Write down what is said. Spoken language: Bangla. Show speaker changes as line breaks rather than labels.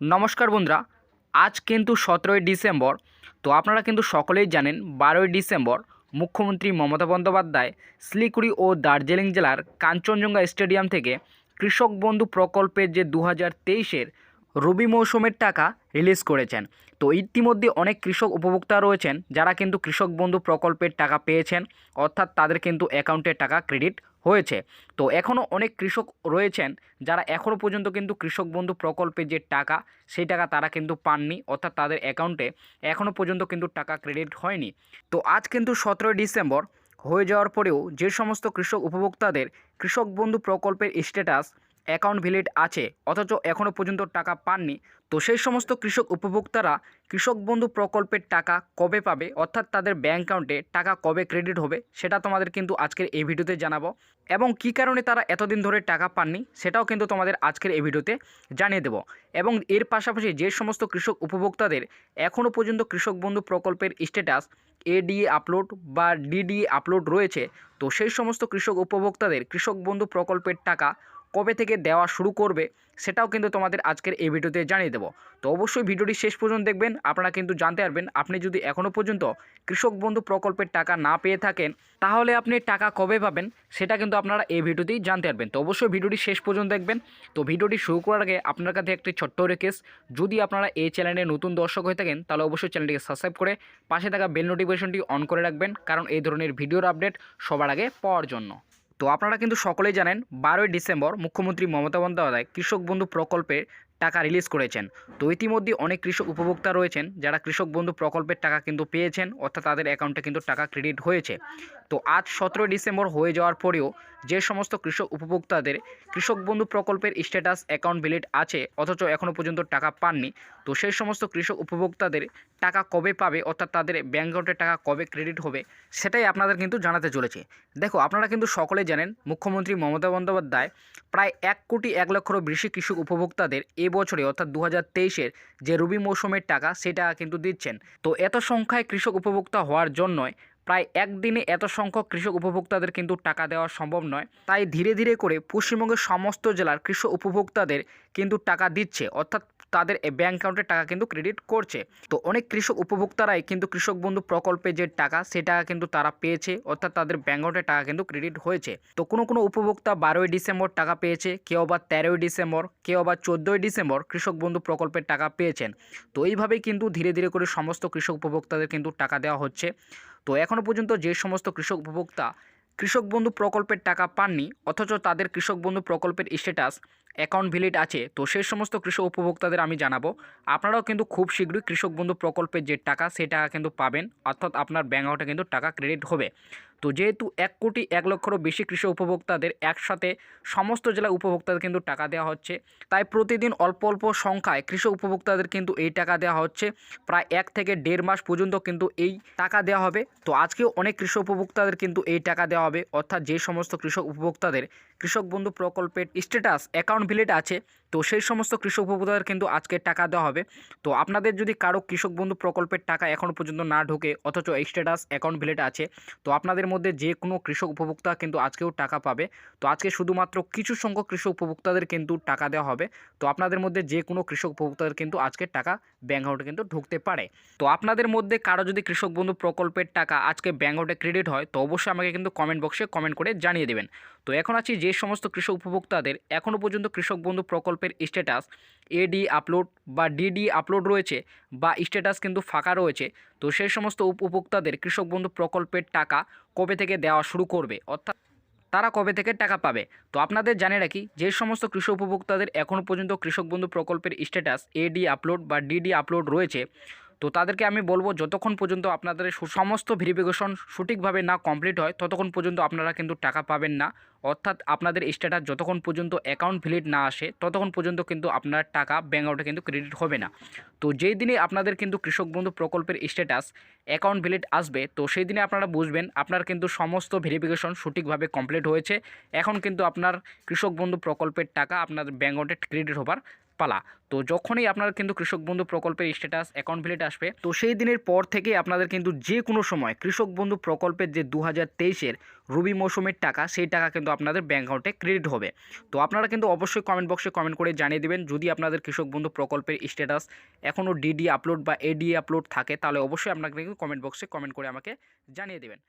নমস্কার বন্ধুরা, আজ কিন্তু সতেরোই ডিসেম্বর, তো আপনারা কিন্তু সকলেই জানেন বারোই ডিসেম্বর মুখ্যমন্ত্রী মমতা বন্দ্যোপাধ্যায় শিলিগুড়ি ও দার্জিলিং জেলার কাঞ্চনজঙ্ঘা স্টেডিয়াম থেকে কৃষক বন্ধু প্রকল্পের যে দু হাজার তেইশের রবি মৌসুমের টাকা রিলিজ করেছেন। তো ইতিমধ্যে অনেক কৃষক উপভোক্তা রয়েছেন, যারা কিন্তু কৃষক বন্ধু প্রকল্পের টাকা পেয়েছেন, অর্থাৎ তাদের কিন্তু অ্যাকাউন্টে টাকা ক্রেডিট হয়েছে। তো এখনও অনেক কৃষক রয়েছেন, যারা এখনও পর্যন্ত কিন্তু কৃষক বন্ধু প্রকল্পের যে টাকা, সেই টাকা তারা কিন্তু পাননি, অর্থাৎ তাদের অ্যাকাউন্টে এখনও পর্যন্ত কিন্তু টাকা ক্রেডিট হয়নি। তো আজ কিন্তু সতেরোই ডিসেম্বর হয়ে যাওয়ার পরেও যে সমস্ত কৃষক উপভোক্তাদের কৃষক বন্ধু প্রকল্পের স্ট্যাটাস অ্যাকাউন্ট ভ্যালিড আছে, অথচ এখনও পর্যন্ত টাকা পাননি। তো সেই সমস্ত কৃষক উপভোক্তারা কৃষক বন্ধু প্রকল্পের টাকা কবে পাবে, অর্থাৎ তাদের ব্যাঙ্ক অ্যাকাউন্টে টাকা কবে ক্রেডিট হবে, সেটা তোমাদের কিন্তু আজকের এই ভিডিওতে জানাব। এবং কী কারণে তারা এতদিন ধরে টাকা পাননি, সেটাও কিন্তু তোমাদের আজকের এই ভিডিওতে জানিয়ে দেবো। এবং এর পাশাপাশি যে সমস্ত কৃষক উপভোক্তাদের এখনও পর্যন্ত কৃষক বন্ধু প্রকল্পের স্ট্যাটাস এডিএ আপলোড বা ডিডিএ আপলোড রয়েছে, তো সেই সমস্ত কৃষক উপভোক্তাদের, কৃষক বন্ধু প্রকল্পের টাকা কবে থেকে দেওয়া শুরু করবে সেটাও কিন্তু তোমাদের আজকের এই ভিডিওতে জানিয়ে দেবো। তো অবশ্যই ভিডিওটি শেষ পর্যন্ত দেখবেন, আপনারা কিন্তু জানতে পারবেন, আপনি যদি এখনও পর্যন্ত কৃষক বন্ধু প্রকল্পের টাকা না পেয়ে থাকেন, তাহলে আপনি টাকা কবে পাবেন সেটা কিন্তু আপনারা এই ভিডিওতেই জানতে পারবেন। তো অবশ্যই ভিডিওটি শেষ পর্যন্ত দেখবেন। তো ভিডিওটি শুরু করার আগে আপনার কাছে একটি ছোট্ট রিকোয়েস্ট যদি আপনারা এই চ্যানেলে নতুন দর্শক হয়ে থাকেন, তাহলে অবশ্যই চ্যানেলটিকে সাবস্ক্রাইব করে পাশে থাকা বেল নোটিফিকেশনটি অন করে রাখবেন, কারণ এই ধরনের ভিডিওর আপডেট সবার আগে পাওয়ার জন্য। তো আপনারা কিন্তু সকলেই জানেন বারোই ডিসেম্বর মুখ্যমন্ত্রী মমতা বন্দ্যোপাধ্যায় কৃষক বন্ধু প্রকল্পের টাকা রিলিজ করেছেন। তো ইতিমধ্যে অনেক কৃষক উপভোক্তা রয়েছেন যারা কৃষক বন্ধু প্রকল্পের টাকা কিন্তু পেয়েছেন, অর্থাৎ তাদের অ্যাকাউন্টে কিন্তু টাকা ক্রেডিট হয়েছে। তো আজ সতেরোই ডিসেম্বর হয়ে যাওয়ার পরেও যে সমস্ত কৃষক উপভোক্তাদের কৃষক বন্ধু প্রকল্পের স্ট্যাটাস অ্যাকাউন্ট ভ্যালিড আছে, অথচ এখনও পর্যন্ত টাকা পাননি, তো সেই সমস্ত কৃষক উপভোক্তাদের টাকা কবে পাবে, অর্থাৎ তাদের ব্যাঙ্ক অ্যাকাউন্টে টাকা কবে ক্রেডিট হবে, সেটাই আপনাদের কিন্তু জানাতে চলেছে। দেখো, আপনারা কিন্তু সকলে জানেন, মুখ্যমন্ত্রী মমতা বন্দ্যোপাধ্যায় প্রায় এক কোটি এক লক্ষেরও বেশি কৃষক উপভোক্তাদের এ বছরে, অর্থাৎ দু হাজার যে রবি মৌসুমের টাকা, সেটা কিন্তু দিচ্ছেন। তো এত সংখ্যায় কৃষক উপভোক্তা হওয়ার জন্যই প্রায় একদিনে এত সংখ্যক কৃষক উপভোক্তাদের কিন্তু টাকা দেওয়া সম্ভব নয়। তাই ধীরে ধীরে করে পশ্চিমবঙ্গের সমস্ত জেলার কৃষক উপভোক্তাদের কিন্তু টাকা দিচ্ছে, অর্থাৎ তাদের ব্যাঙ্ক অ্যাকাউন্টে টাকা কিন্তু ক্রেডিট করছে। তো অনেক কৃষক উপভোক্তারাই কিন্তু কৃষক বন্ধু প্রকল্পে যে টাকা, সে টাকা কিন্তু তারা পেয়েছে, অর্থাৎ তাদের ব্যাঙ্ক অ্যাকাউন্টে টাকা কিন্তু ক্রেডিট হয়েছে। তো কোনো কোনো উপভোক্তা বারোই ডিসেম্বর টাকা পেয়েছে, কেউ বা তেরোই ডিসেম্বর, কেউ বা চোদ্দোই ডিসেম্বর কৃষক বন্ধু প্রকল্পের টাকা পেয়েছেন। তো এইভাবেই কিন্তু ধীরে ধীরে করে সমস্ত কৃষক উপভোক্তাদের কিন্তু টাকা দেওয়া হচ্ছে। তো এখনও পর্যন্ত যে সমস্ত কৃষক উপভোক্তা, কৃষক বন্ধু প্রকল্পের টাকা পাননি, অথচ তাদের কৃষক বন্ধু প্রকল্পের স্ট্যাটাস অ্যাকাউন্ট ভ্যালিড আছে, তো সেই সমস্ত কৃষক উপভোক্তাদের আমি জানাব। আপনারাও কিন্তু খুব শীঘ্রই কৃষক বন্ধু প্রকল্পের যে টাকা সেই টাকা কিন্তু পাবেন, অর্থাৎ আপনার ব্যাঙ্ক অ্যাকাউন্টে কিন্তু টাকা ক্রেডিট হবে। তো যেহেতু এক কোটি এক লক্ষেরও বেশি কৃষক উপভোক্তাদের একসাথে সমস্ত জেলা উপভোক্তাদের কিন্তু টাকা দেওয়া হচ্ছে, তাই প্রতিদিন অল্প অল্প সংখ্যায় কৃষক উপভোক্তাদের কিন্তু এই টাকা দেওয়া হচ্ছে, প্রায় এক থেকে দেড় মাস পর্যন্ত কিন্তু এই টাকা দেওয়া হবে। তো আজকেও অনেক কৃষক উপভোক্তাদের কিন্তু এই টাকা দেওয়া হবে, অর্থাৎ যে সমস্ত কৃষক উপভোক্তাদের কৃষক বন্ধু প্রকল্পের স্ট্যাটাস অ্যাকাউন্ট ভিলেট আছে তো সেই সমস্ত কৃষক উপভোক্তাদের কিন্তু আজকে টাকা দেওয়া হবে। তো আপনাদের যদি কারও কৃষক বন্ধু প্রকল্পের টাকা এখনও পর্যন্ত না ঢোকে, অথচ স্ট্যাটাস অ্যাকাউন্ট ভ্যালিড আছে, তো আপনাদের মধ্যে যে কোনো কৃষক উপভোক্তা কিন্তু আজকেও টাকা পাবে। তো আজকে শুধুমাত্র কিছু সংখ্যক কৃষক উপভোক্তাদের কিন্তু টাকা দেওয়া হবে। তো আপনাদের মধ্যে যে কোনো কৃষক উপভোক্তাদের কিন্তু আজকে টাকা ব্যাঙ্ক অ্যাকাউন্টে কিন্তু ঢুকতে পারে। তো আপনাদের মধ্যে কারও যদি কৃষক বন্ধু প্রকল্পের টাকা আজকে ব্যাঙ্ক অ্যাকাউন্টে ক্রেডিট হয়, তো অবশ্যই আমাকে কিন্তু কমেন্ট বক্সে কমেন্ট করে জানিয়ে দেবেন। তো এখন আছি যে সমস্ত কৃষক উপভোক্তাদের এখনও পর্যন্ত কৃষক বন্ধু প্রকল্পের স্ট্যাটাস এডি আপলোড বা ডিডি আপলোড রয়েছে বা স্ট্যাটাস কিন্তু ফাঁকা রয়েছে। তো সেই সমস্ত উপভোক্তাদের কৃষক বন্ধু প্রকল্পের টাকা কবে থেকে দেওয়া শুরু করবে? অর্থাৎ তারা কবে থেকে টাকা পাবে? তো আপনাদের জানে রাখি, যে সমস্ত কৃষক উপভোক্তাদের এখনও পর্যন্ত কৃষক বন্ধু প্রকল্পের স্ট্যাটাস এডি আপলোড বা ডিডি আপলোড রয়েছে তো তাদেরকে আমি বলব, যতক্ষণ পর্যন্ত আপনাদের সমস্ত ভেরিফিকেশন সঠিকভাবে না কমপ্লিট হয়, ততক্ষণ পর্যন্ত আপনারা কিন্তু টাকা পাবেন না। অর্থাৎ আপনাদের স্ট্যাটাস যতক্ষণ পর্যন্ত অ্যাকাউন্ট ভ্যালিড না আসে, ততক্ষণ পর্যন্ত কিন্তু আপনার টাকা ব্যাঙ্ক অ্যাকাউন্টে কিন্তু ক্রেডিট হবে না। তো যেই দিনে আপনাদের কিন্তু কৃষক বন্ধু প্রকল্পের স্ট্যাটাস অ্যাকাউন্ট ভ্যালিড আসবে, তো সেই দিনে আপনারা বুঝবেন, আপনার কিন্তু সমস্ত ভেরিফিকেশন সঠিকভাবে কমপ্লিট হয়েছে। এখন কিন্তু আপনার কৃষক বন্ধু প্রকল্পের টাকা আপনার ব্যাঙ্ক অ্যাকাউন্টে ক্রেডিট হবার পালা। তো যখনই আপনার কিন্তু কৃষক বন্ধু প্রকল্পের স্ট্যাটাস অ্যাকাউন্ট ভ্যালিড আসবে, তো সেই দিনের পর থেকেই আপনাদের কিন্তু যে কোনো সময় কৃষক বন্ধু প্রকল্পের যে দু হাজার তেইশের রবি মৌসুমের টাকা, সেই টাকা কিন্তু আপনাদের ব্যাঙ্ক অ্যাকাউন্টে ক্রেডিট হবে। তো আপনারা কিন্তু অবশ্যই কমেন্ট বক্সে কমেন্ট করে জানিয়ে দেবেন, যদি আপনাদের কৃষক বন্ধু প্রকল্পের স্ট্যাটাস এখনও ডিডি আপলোড বা এডি আপলোড থাকে, তাহলে অবশ্যই আপনাকে কিন্তু কমেন্ট বক্সে কমেন্ট করে আমাকে জানিয়ে দেবেন।